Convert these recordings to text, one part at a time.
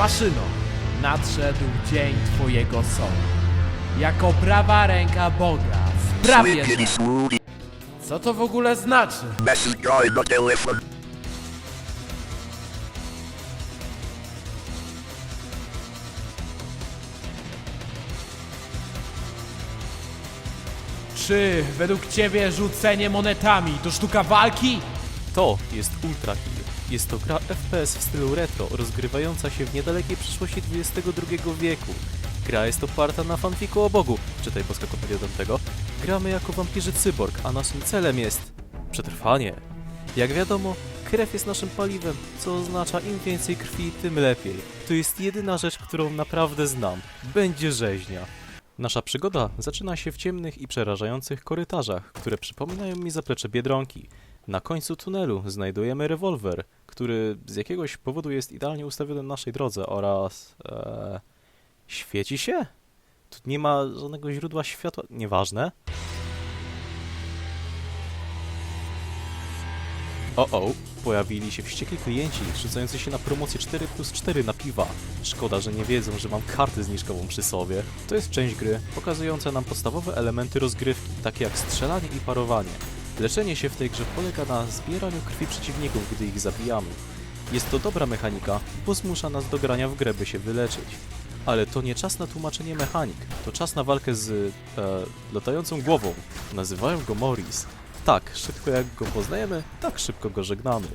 Maszyno, nadszedł dzień Twojego sądu. Jako prawa ręka Boga sprawię... Co to w ogóle znaczy? Czy według Ciebie rzucenie monetami to sztuka walki? To jest Ultra Kill. Jest to gra FPS w stylu retro, rozgrywająca się w niedalekiej przyszłości XXI wieku. Gra jest oparta na fanfiku o Bogu, czytaj boska komedia Dantego. Gramy jako wampirzy cyborg, a naszym celem jest przetrwanie. Jak wiadomo, krew jest naszym paliwem, co oznacza im więcej krwi, tym lepiej. To jest jedyna rzecz, którą naprawdę znam. Będzie rzeźnia. Nasza przygoda zaczyna się w ciemnych i przerażających korytarzach, które przypominają mi zaplecze Biedronki. Na końcu tunelu znajdujemy rewolwer, który z jakiegoś powodu jest idealnie ustawiony na naszej drodze oraz... E, świeci się? Tu nie ma żadnego źródła światła, nieważne. O, o, pojawili się wściekli klienci rzucający się na promocję 4 plus 4 na piwa. Szkoda, że nie wiedzą, że mam kartę zniżkową przy sobie. To jest część gry pokazująca nam podstawowe elementy rozgrywki, takie jak strzelanie i parowanie. Leczenie się w tej grze polega na zbieraniu krwi przeciwników, gdy ich zabijamy. Jest to dobra mechanika, bo zmusza nas do grania w grę, by się wyleczyć. Ale to nie czas na tłumaczenie mechanik, to czas na walkę z e, latającą głową. Nazywają go Morris. Tak, szybko jak go poznajemy, tak szybko go żegnamy.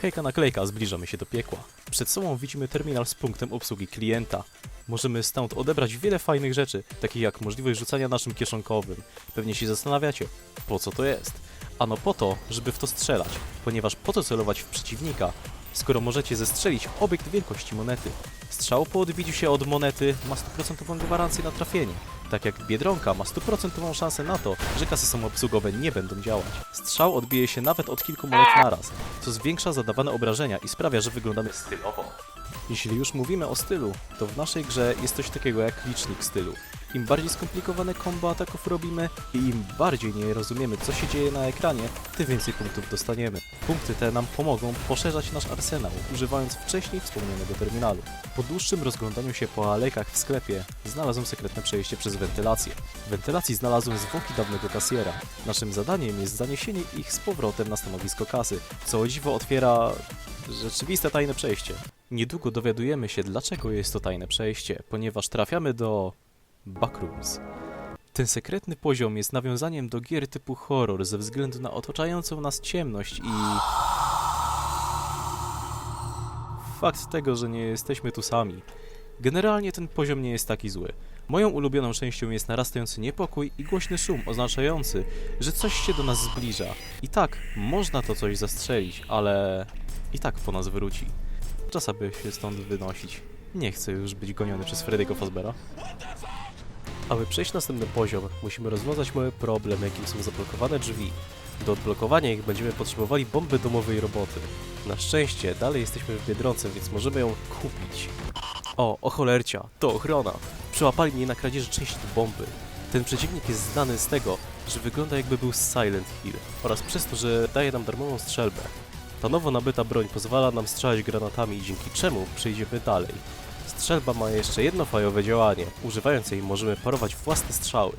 Hejka naklejka, zbliżamy się do piekła. Przed sobą widzimy terminal z punktem obsługi klienta. Możemy stąd odebrać wiele fajnych rzeczy, takich jak możliwość rzucania naszym kieszonkowym. Pewnie się zastanawiacie, po co to jest? Ano po to, żeby w to strzelać, ponieważ po co celować w przeciwnika, skoro możecie zestrzelić obiekt wielkości monety. Strzał po odbiciu się od monety ma 100% gwarancję na trafienie, tak jak Biedronka ma 100% szansę na to, że kasy samoobsługowe nie będą działać. Strzał odbije się nawet od kilku monet naraz, co zwiększa zadawane obrażenia i sprawia, że wyglądamy stylowo. Jeśli już mówimy o stylu, to w naszej grze jest coś takiego jak licznik stylu. Im bardziej skomplikowane kombo ataków robimy i im bardziej nie rozumiemy co się dzieje na ekranie, tym więcej punktów dostaniemy. Punkty te nam pomogą poszerzać nasz arsenał, używając wcześniej wspomnianego terminalu. Po dłuższym rozglądaniu się po alejkach w sklepie, znalazłem sekretne przejście przez wentylację. W wentylacji znalazłem zwłoki dawnego kasjera. Naszym zadaniem jest zaniesienie ich z powrotem na stanowisko kasy, co o dziwo otwiera rzeczywiste tajne przejście. Niedługo dowiadujemy się, dlaczego jest to tajne przejście, ponieważ trafiamy do Backrooms. Ten sekretny poziom jest nawiązaniem do gier typu horror ze względu na otaczającą nas ciemność i... Fakt tego, że nie jesteśmy tu sami. Generalnie ten poziom nie jest taki zły. Moją ulubioną częścią jest narastający niepokój i głośny szum oznaczający, że coś się do nas zbliża. I tak, można to coś zastrzelić, ale i tak po nas wróci. Czas, aby się stąd wynosić. Nie chcę już być goniony przez Freddy'ego Fazbera. Aby przejść następny poziom, musimy rozwiązać mały problem, jakim są zablokowane drzwi. Do odblokowania ich będziemy potrzebowali bomby domowej roboty. Na szczęście dalej jesteśmy w Biedronce, więc możemy ją kupić. O, o cholercia, to ochrona. Przyłapali mnie na kradzieży części bomby. Ten przeciwnik jest znany z tego, że wygląda jakby był Silent Hill oraz przez to, że daje nam darmową strzelbę. Ta nowo nabyta broń pozwala nam strzelać granatami, dzięki czemu przejdziemy dalej. Strzelba ma jeszcze jedno fajowe działanie. Używając jej możemy parować własne strzały.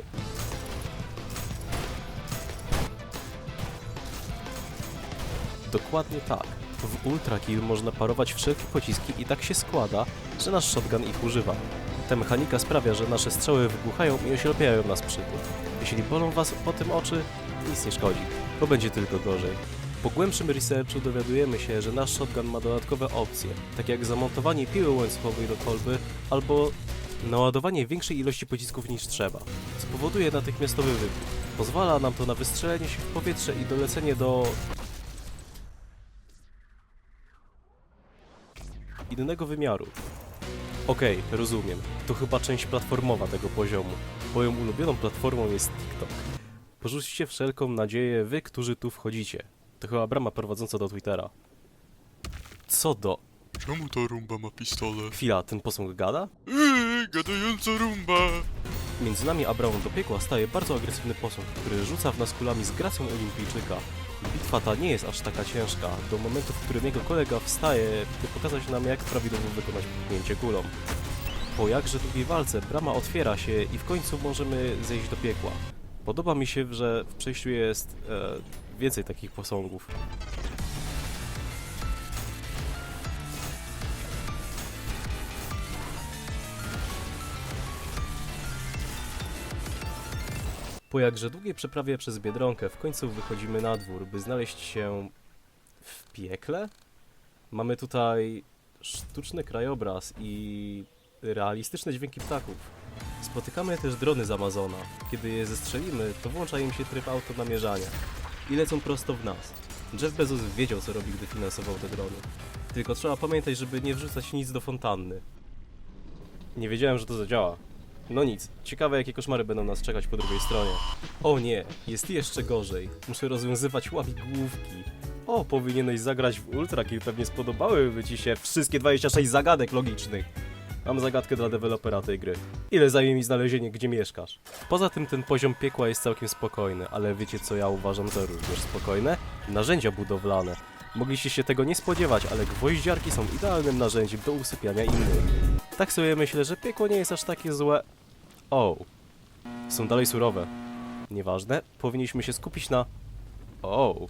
Dokładnie tak. W Ultra Kill można parować wszelkie pociski i tak się składa, że nasz shotgun ich używa. Ta mechanika sprawia, że nasze strzały wybuchają i oślepiają nas przy tym. Jeśli bolą was po tym oczy, nic nie szkodzi, bo będzie tylko gorzej. Po głębszym researchu dowiadujemy się, że nasz shotgun ma dodatkowe opcje, takie jak zamontowanie piły łańcuchowej do kolby albo naładowanie większej ilości pocisków niż trzeba, co powoduje natychmiastowy wybuch. Pozwala nam to na wystrzelenie się w powietrze i dolecenie do innego wymiaru. Okej, rozumiem. To chyba część platformowa tego poziomu. Moją ulubioną platformą jest TikTok. Porzućcie wszelką nadzieję, wy, którzy tu wchodzicie. To chyba brama prowadząca do Twittera. Co do... Czemu ta rumba ma pistolet? Chwila, ten posąg gada? Eee, gadająca rumba! Między nami a bramą do piekła staje bardzo agresywny posąg, który rzuca w nas kulami z gracją olimpijczyka. Bitwa ta nie jest aż taka ciężka, do momentu, w którym jego kolega wstaje, by pokazać nam jak prawidłowo wykonać pchnięcie kulą. Po jakże długiej walce brama otwiera się i w końcu możemy zejść do piekła. Podoba mi się, że w przejściu jest e, więcej takich posągów. Po jakże długiej przeprawie przez Biedronkę w końcu wychodzimy na dwór, by znaleźć się w piekle? Mamy tutaj sztuczny krajobraz i realistyczne dźwięki ptaków. Spotykamy też drony z Amazona. Kiedy je zestrzelimy, to włącza im się tryb autonamierzania i lecą prosto w nas. Jeff Bezos wiedział, co robi, gdy finansował te drony. Tylko trzeba pamiętać, żeby nie wrzucać nic do fontanny. Nie wiedziałem, że to zadziała. No nic, ciekawe jakie koszmary będą nas czekać po drugiej stronie. O nie, jest jeszcze gorzej. Muszę rozwiązywać łamigłówki. O, powinieneś zagrać w Ultra Kill, pewnie spodobałyby ci się wszystkie 26 zagadek logicznych. Mam zagadkę dla dewelopera tej gry. Ile zajmie mi znalezienie, gdzie mieszkasz? Poza tym ten poziom piekła jest całkiem spokojny, ale wiecie co ja uważam za również spokojne? Narzędzia budowlane. Mogliście się tego nie spodziewać, ale gwoździarki są idealnym narzędziem do usypiania innych. Tak sobie myślę, że piekło nie jest aż takie złe. O, są dalej surowe. Nieważne, powinniśmy się skupić na... O,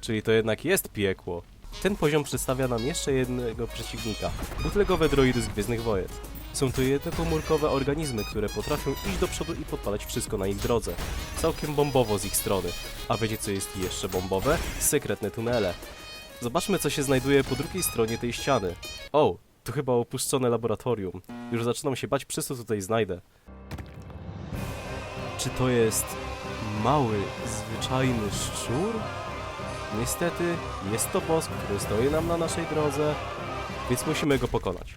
czyli to jednak jest piekło. Ten poziom przedstawia nam jeszcze jednego przeciwnika. Butlegowe droidy z Gwiezdnych Wojen. Są to jednokomórkowe organizmy, które potrafią iść do przodu i podpalać wszystko na ich drodze. Całkiem bombowo z ich strony. A wiecie co jest jeszcze bombowe? Sekretne tunele. Zobaczmy co się znajduje po drugiej stronie tej ściany. O, to chyba opuszczone laboratorium. Już zaczynam się bać, przez co tutaj znajdę. Czy to jest mały, zwyczajny szczur? Niestety, jest to boss, który stoi nam na naszej drodze, więc musimy go pokonać.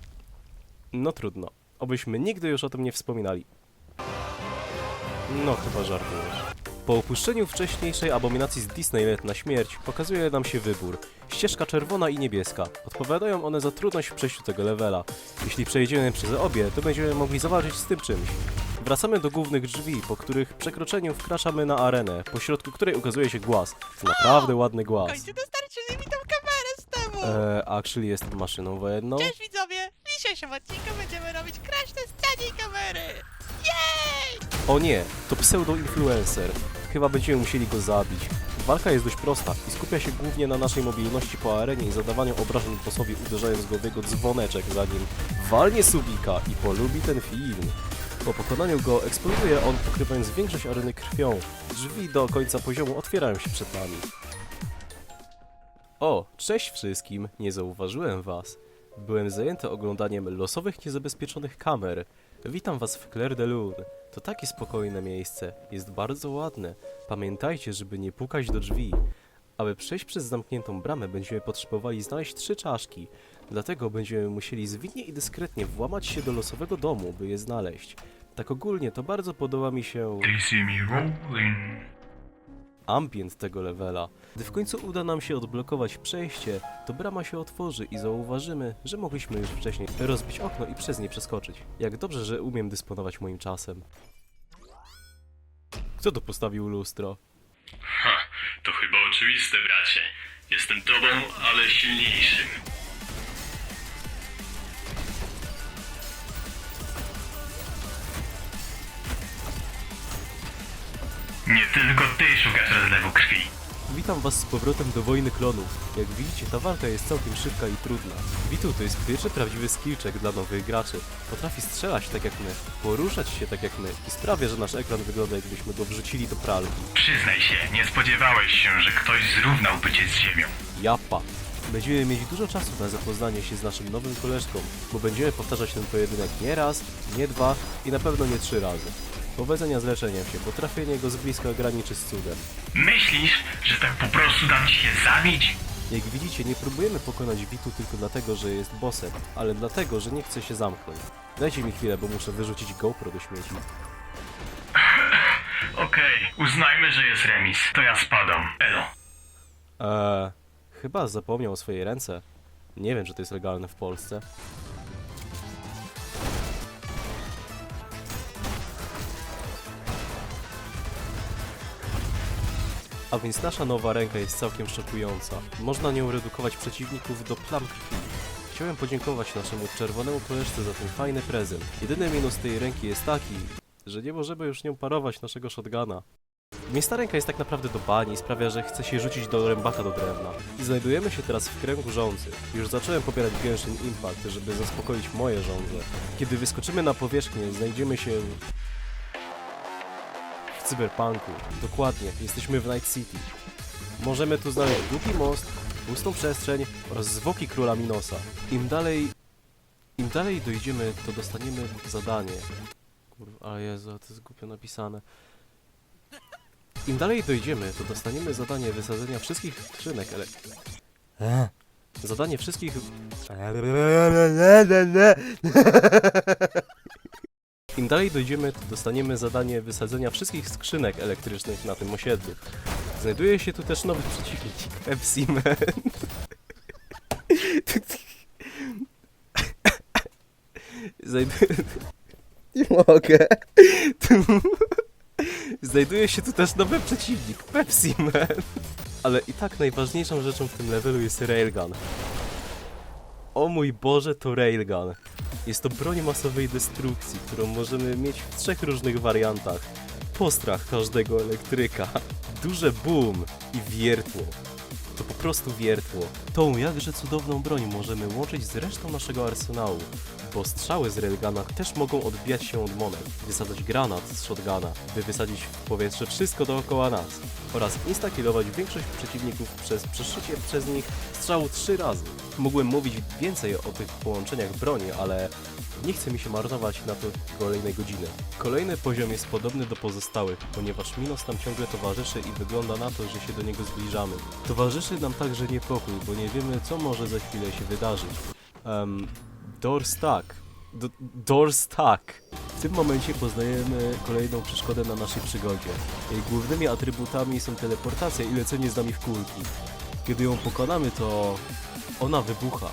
No trudno. Obyśmy nigdy już o tym nie wspominali. No chyba żartujesz. Po opuszczeniu wcześniejszej abominacji z Disneyland na śmierć pokazuje nam się wybór. Ścieżka czerwona i niebieska. Odpowiadają one za trudność w przejściu tego levela. Jeśli przejdziemy przez obie, to będziemy mogli zawalczyć z tym czymś. Wracamy do głównych drzwi, po których przekroczeniu wkraczamy na arenę, pośrodku której ukazuje się głaz. To naprawdę ładny głaz. końcu dostarczyli mi tą kamerę z temu! Eee, actually jest maszyną wojenną. Cześć widzowie! W dzisiejszym odcinku będziemy robić crash test taniej kamery! O nie, to pseudo-influencer. Chyba będziemy musieli go zabić. Walka jest dość prosta i skupia się głównie na naszej mobilności po arenie i zadawaniu obrażeń bossowi uderzając go w jego dzwoneczek, zanim walnie subika i polubi ten film. Po pokonaniu go eksploduje on, pokrywając większość areny krwią. Drzwi do końca poziomu otwierają się przed nami. O, cześć wszystkim, nie zauważyłem was. Byłem zajęty oglądaniem losowych, niezabezpieczonych kamer. Witam was w Claire de Lune. To takie spokojne miejsce, jest bardzo ładne. Pamiętajcie, żeby nie pukać do drzwi. Aby przejść przez zamkniętą bramę, będziemy potrzebowali znaleźć trzy czaszki. Dlatego będziemy musieli zwinnie i dyskretnie włamać się do losowego domu, by je znaleźć. Tak ogólnie to bardzo podoba mi się They see me rolling. Ambient tego levela. Gdy w końcu uda nam się odblokować przejście, to brama się otworzy i zauważymy, że mogliśmy już wcześniej rozbić okno i przez nie przeskoczyć. Jak dobrze, że umiem dysponować moim czasem. Kto tu postawił lustro? Ha, to chyba oczywiste, bracie. Jestem tobą, ale silniejszym. Nie tylko ty szukasz rozlewu krwi. Witam was z powrotem do Wojny Klonów. Jak widzicie, ta walka jest całkiem szybka i trudna. Witu to jest pierwszy prawdziwy skillczek dla nowych graczy. Potrafi strzelać tak jak my, poruszać się tak jak my i sprawia, że nasz ekran wygląda jakbyśmy go wrzucili do pralki. Przyznaj się, nie spodziewałeś się, że ktoś zrównałby cię z ziemią. Japa. Będziemy mieć dużo czasu na zapoznanie się z naszym nowym koleżką, bo będziemy powtarzać ten pojedynek nie raz, nie dwa i na pewno nie trzy razy. Powodzenia z leczeniem się, bo trafienie go z bliska graniczy z cudem. Myślisz, że tak po prostu dam ci się zabić? Jak widzicie, nie próbujemy pokonać Witu tylko dlatego, że jest bossem, ale dlatego, że nie chce się zamknąć. Dajcie mi chwilę, bo muszę wyrzucić GoPro do śmieci. Okej, uznajmy, że jest remis. To ja spadam. Elo. Eee, chyba zapomniał o swojej ręce. Nie wiem, czy to jest legalne w Polsce. A więc nasza nowa ręka jest całkiem szokująca. Można nią redukować przeciwników do plam krwi. Chciałem podziękować naszemu czerwonemu koleżce za ten fajny prezent. Jedyny minus tej ręki jest taki, że nie możemy już nią parować naszego shotguna. Miejsca ręka jest tak naprawdę do bani i sprawia, że chce się rzucić do rębaka do drewna. I znajdujemy się teraz w kręgu żądzy. Już zacząłem pobierać Genshin Impact, żeby zaspokoić moje żądze. Kiedy wyskoczymy na powierzchnię, znajdziemy się w cyberpunku. Dokładnie, jesteśmy w Night City. Możemy tu znaleźć długi most, pustą przestrzeń oraz zwłoki króla Minosa. Im dalej... Im dalej dojdziemy, to dostaniemy zadanie. Kurwa, ale Jezu, to jest głupio napisane. Im dalej dojdziemy, to dostaniemy zadanie wysadzenia wszystkich skrzynek, ale... Zadanie wszystkich... Im dalej dojdziemy, to dostaniemy zadanie wysadzenia wszystkich skrzynek elektrycznych na tym osiedlu. Znajduje się tu też nowy przeciwnik, Pepsi Man. Znajduje... Nie mogę. Znajduje się tu też nowy przeciwnik, Pepsi Man. Ale i tak najważniejszą rzeczą w tym levelu jest Railgun. O mój Boże, to Railgun. Jest to broń masowej destrukcji, którą możemy mieć w trzech różnych wariantach. Postrach każdego elektryka, duże boom i wiertło. To po prostu wiertło. Tą jakże cudowną broń możemy łączyć z resztą naszego arsenału, bo strzały z railguna też mogą odbijać się od monet, wysadzać granat z shotguna, by wysadzić w powietrze wszystko dookoła nas oraz instakillować większość przeciwników przez przeszycie przez nich strzału trzy razy. Mógłbym mówić więcej o tych połączeniach broni, ale nie chce mi się marnować na to kolejnej godziny. Kolejny poziom jest podobny do pozostałych, ponieważ Minos nam ciągle towarzyszy i wygląda na to, że się do niego zbliżamy. Towarzyszy nam także niepokój, bo nie wiemy co może za chwilę się wydarzyć. Um, door stuck. D door stuck. W tym momencie poznajemy kolejną przeszkodę na naszej przygodzie. Jej głównymi atrybutami są teleportacja i lecenie z nami w kulki. Kiedy ją pokonamy, to ona wybucha.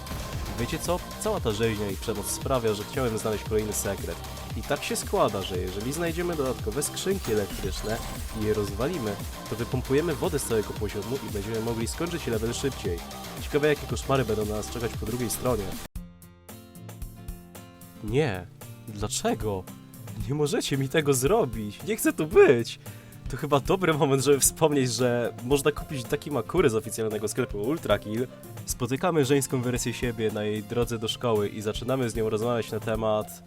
Wiecie co? Cała ta rzeźnia i przemoc sprawia, że chciałem znaleźć kolejny sekret. I tak się składa, że jeżeli znajdziemy dodatkowe skrzynki elektryczne i je rozwalimy, to wypompujemy wodę z całego poziomu i będziemy mogli skończyć level szybciej. Ciekawe jakie koszmary będą na nas czekać po drugiej stronie. Nie. Dlaczego? Nie możecie mi tego zrobić. Nie chcę tu być. To chyba dobry moment, żeby wspomnieć, że można kupić taki makury z oficjalnego sklepu Ultrakill. Spotykamy żeńską wersję siebie na jej drodze do szkoły i zaczynamy z nią rozmawiać na temat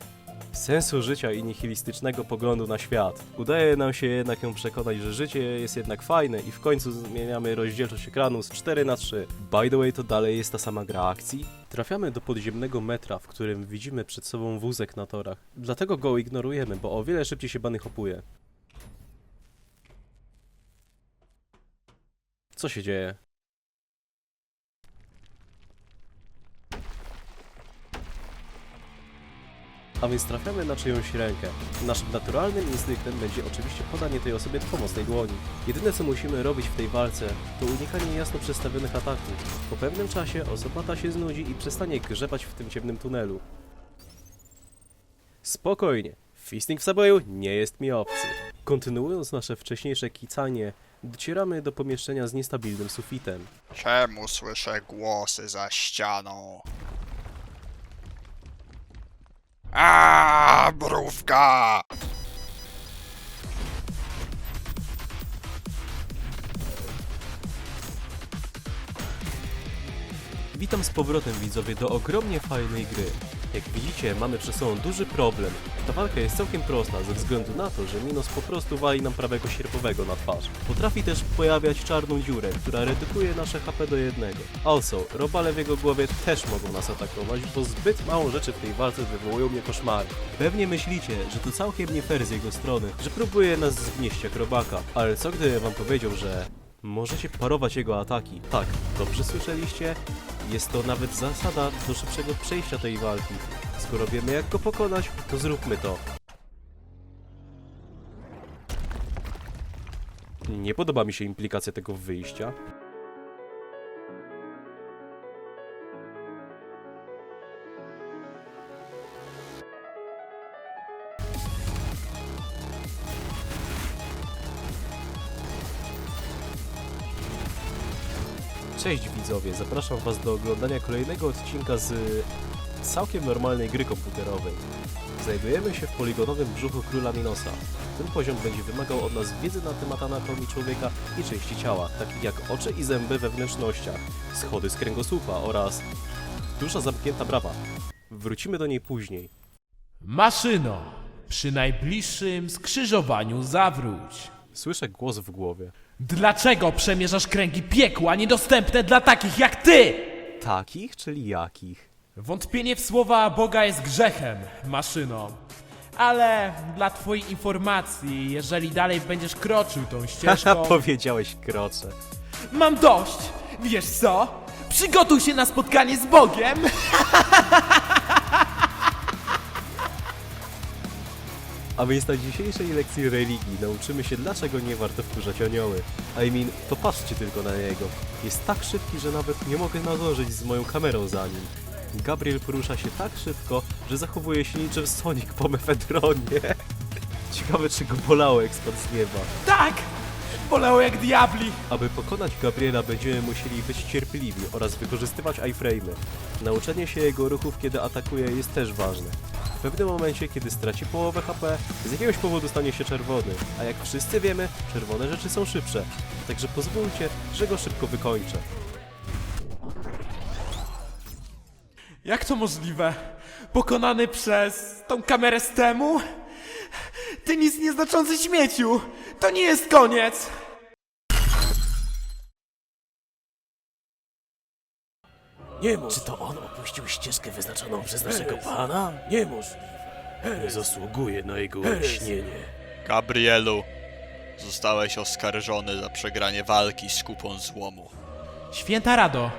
sensu życia i nihilistycznego poglądu na świat. Udaje nam się jednak ją przekonać, że życie jest jednak fajne i w końcu zmieniamy rozdzielczość ekranu z 4 na 3. By the way, to dalej jest ta sama gra akcji? Trafiamy do podziemnego metra, w którym widzimy przed sobą wózek na torach. Dlatego go ignorujemy, bo o wiele szybciej się bany hopuje. Co się dzieje? A więc trafiamy na czyjąś rękę. Naszym naturalnym instynktem będzie oczywiście podanie tej osobie pomocnej dłoni. Jedyne co musimy robić w tej walce, to unikanie jasno przedstawionych ataków. Po pewnym czasie osoba ta się znudzi i przestanie grzebać w tym ciemnym tunelu. Spokojnie, fisting w Subwayu nie jest mi obcy. Kontynuując nasze wcześniejsze kicanie, docieramy do pomieszczenia z niestabilnym sufitem. Czemu słyszę głosy za ścianą? A, mrówka! Witam z powrotem widzowie do ogromnie fajnej gry. Jak widzicie, mamy przed sobą duży problem. Ta walka jest całkiem prosta ze względu na to, że Minos po prostu wali nam prawego sierpowego na twarz. Potrafi też pojawiać czarną dziurę, która redukuje nasze HP do jednego. Also, robale w jego głowie też mogą nas atakować, bo zbyt mało rzeczy w tej walce wywołują mnie koszmary. Pewnie myślicie, że to całkiem nie fair z jego strony, że próbuje nas zgnieść jak robaka, ale co gdybym wam powiedział, że Możecie parować jego ataki. Tak, dobrze słyszeliście? Jest to nawet zasada do szybszego przejścia tej walki. Skoro wiemy jak go pokonać, to zróbmy to. Nie podoba mi się implikacja tego wyjścia. Cześć widzowie, zapraszam was do oglądania kolejnego odcinka z całkiem normalnej gry komputerowej. Znajdujemy się w poligonowym brzuchu króla Minosa. Ten poziom będzie wymagał od nas wiedzy na temat anatomii człowieka i części ciała, takich jak oczy i zęby we wnętrznościach, schody z kręgosłupa oraz dusza zamknięta brawa. Wrócimy do niej później. Maszyno, przy najbliższym skrzyżowaniu zawróć. Słyszę głos w głowie. Dlaczego przemierzasz kręgi piekła niedostępne dla takich jak ty? Takich, czyli jakich? Wątpienie w słowa Boga jest grzechem, maszyno. Ale dla twojej informacji, jeżeli dalej będziesz kroczył tą Haha, ścieżką... powiedziałeś krocze. Mam dość! Wiesz co? Przygotuj się na spotkanie z Bogiem! A więc na dzisiejszej lekcji religii nauczymy się dlaczego nie warto wkurzać anioły. I mean, to patrzcie tylko na niego. Jest tak szybki, że nawet nie mogę nadążyć z moją kamerą za nim. Gabriel porusza się tak szybko, że zachowuje się niczym Sonic po mefedronie. Ciekawe czy go bolało jak spadł z nieba. Tak! Bolało jak diabli! Aby pokonać Gabriela będziemy musieli być cierpliwi oraz wykorzystywać iframe'y. Nauczenie się jego ruchów kiedy atakuje jest też ważne. W pewnym momencie, kiedy straci połowę HP, z jakiegoś powodu stanie się czerwony, a jak wszyscy wiemy, czerwone rzeczy są szybsze. Także pozwólcie, że go szybko wykończę. Jak to możliwe? Pokonany przez tą kamerę z temu? Ty nic nieznaczący śmieciu! To nie jest koniec! Nie mów. Czy to on opuścił ścieżkę wyznaczoną przez naszego pana? Nie mów. Nie zasługuje na jego olśnienie. Gabrielu, zostałeś oskarżony za przegranie walki z kupą złomu. Święta Rado,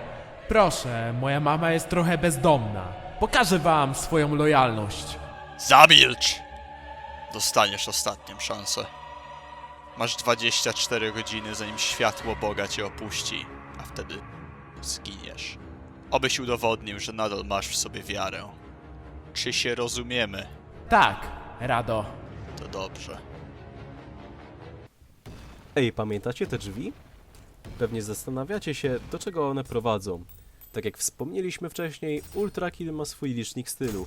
proszę, moja mama jest trochę bezdomna. Pokażę wam swoją lojalność. Zamilcz! Dostaniesz ostatnią szansę. Masz 24 godziny, zanim światło Boga cię opuści, a wtedy zginiesz. Obyś udowodnił, że nadal masz w sobie wiarę. Czy się rozumiemy? Tak, Rado. To dobrze. Ej, pamiętacie te drzwi? Pewnie zastanawiacie się, do czego one prowadzą. Tak jak wspomnieliśmy wcześniej, Ultra Kill ma swój licznik stylu.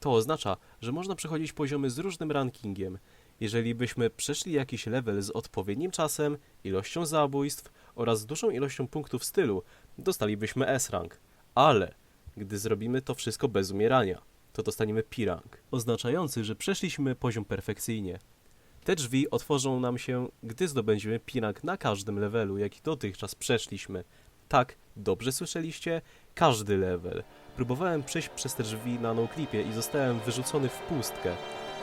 To oznacza, że można przechodzić poziomy z różnym rankingiem. Jeżeli byśmy przeszli jakiś level z odpowiednim czasem, ilością zabójstw oraz dużą ilością punktów stylu, dostalibyśmy S-rank. Ale gdy zrobimy to wszystko bez umierania, to dostaniemy P-rank, oznaczający, że przeszliśmy poziom perfekcyjnie. Te drzwi otworzą nam się, gdy zdobędziemy pinak na każdym levelu, jaki dotychczas przeszliśmy. Tak, dobrze słyszeliście? Każdy level. Próbowałem przejść przez te drzwi na noclipie i zostałem wyrzucony w pustkę.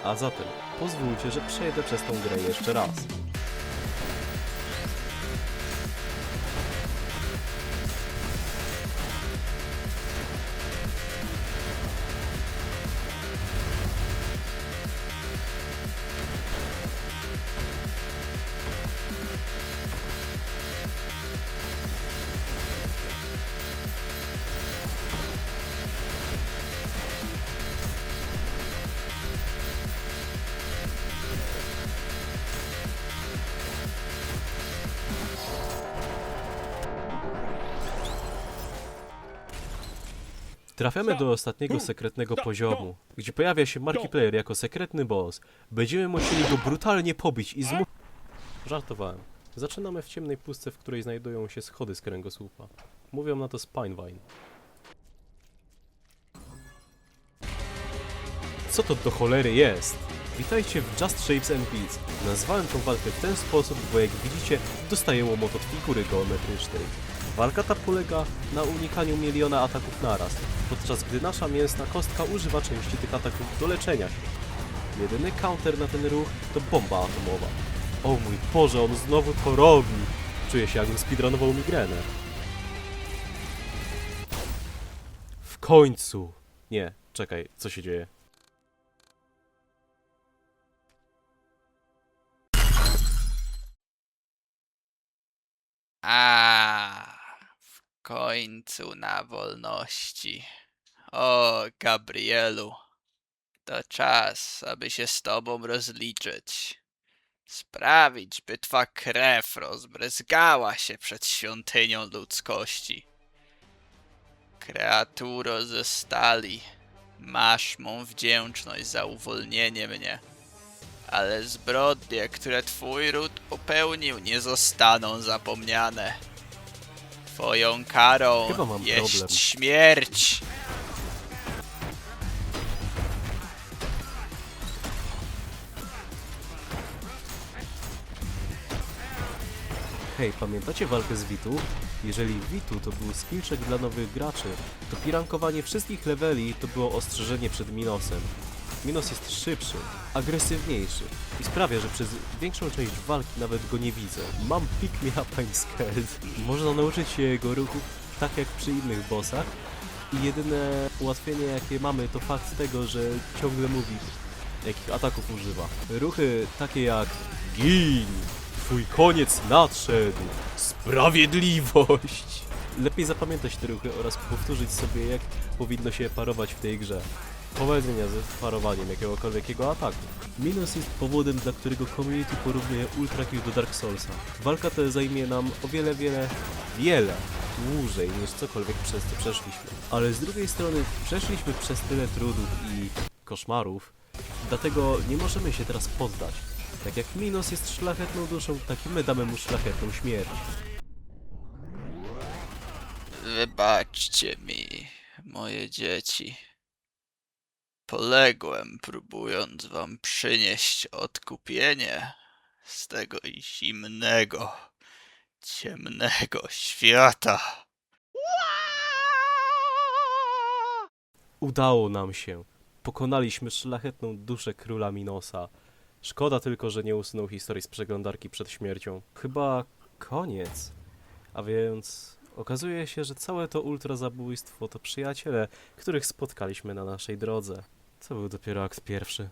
A zatem, pozwólcie, że przejdę przez tą grę jeszcze raz. Trafiamy do ostatniego sekretnego poziomu, gdzie pojawia się Markiplier jako sekretny boss. Będziemy musieli go brutalnie pobić i zmu... Żartowałem. Zaczynamy w ciemnej pustce, w której znajdują się schody z kręgosłupa. Mówią na to Spinevine. Co to do cholery jest? Witajcie w Just Shapes and Beats. Nazwałem tą walkę w ten sposób, bo jak widzicie, dostaję łomot od figury geometrycznej. Walka ta polega na unikaniu miliona ataków naraz, podczas gdy nasza mięsna kostka używa części tych ataków do leczenia się. Jedyny counter na ten ruch to bomba atomowa. O mój Boże, on znowu to robi! Czuję się jakbym speedrunował migrenę. W końcu! Nie, czekaj, co się dzieje? A, w końcu na wolności. O, Gabrielu, to czas, aby się z tobą rozliczyć. Sprawić, by twa krew rozbryzgała się przed świątynią ludzkości. Kreaturo ze stali, masz mą wdzięczność za uwolnienie mnie. Ale zbrodnie, które twój ród popełnił, nie zostaną zapomniane. Twoją karą Chyba mam jest problem. śmierć. Hej, pamiętacie walkę z Witu? Jeżeli Witu to był skillczek dla nowych graczy, to pirankowanie wszystkich leveli to było ostrzeżenie przed Minosem. Minos jest szybszy, agresywniejszy i sprawia, że przez większą część walki nawet go nie widzę. Mam pick me up scared. Można nauczyć się jego ruchów tak jak przy innych bossach i jedyne ułatwienie jakie mamy to fakt tego, że ciągle mówi jakich ataków używa. Ruchy takie jak Gin! Twój koniec nadszedł! Sprawiedliwość! Lepiej zapamiętać te ruchy oraz powtórzyć sobie jak powinno się parować w tej grze. Powodzenia z parowaniem jakiegokolwiek jego ataku. Minus jest powodem, dla którego community porównuje Ultra Kill do Dark Soulsa. Walka ta zajmie nam o wiele, wiele, wiele dłużej niż cokolwiek przez co przeszliśmy. Ale z drugiej strony przeszliśmy przez tyle trudów i koszmarów, Dlatego nie możemy się teraz poddać. Tak jak Minos jest szlachetną duszą, tak i my damy mu szlachetną śmierć. Wybaczcie mi, moje dzieci. Poległem, próbując wam przynieść odkupienie z tego zimnego, ciemnego świata. Udało nam się. Pokonaliśmy szlachetną duszę króla Minosa. Szkoda tylko, że nie usunął historii z przeglądarki przed śmiercią. Chyba koniec. A więc okazuje się, że całe to ultrazabójstwo to przyjaciele, których spotkaliśmy na naszej drodze. Co był dopiero akt pierwszy.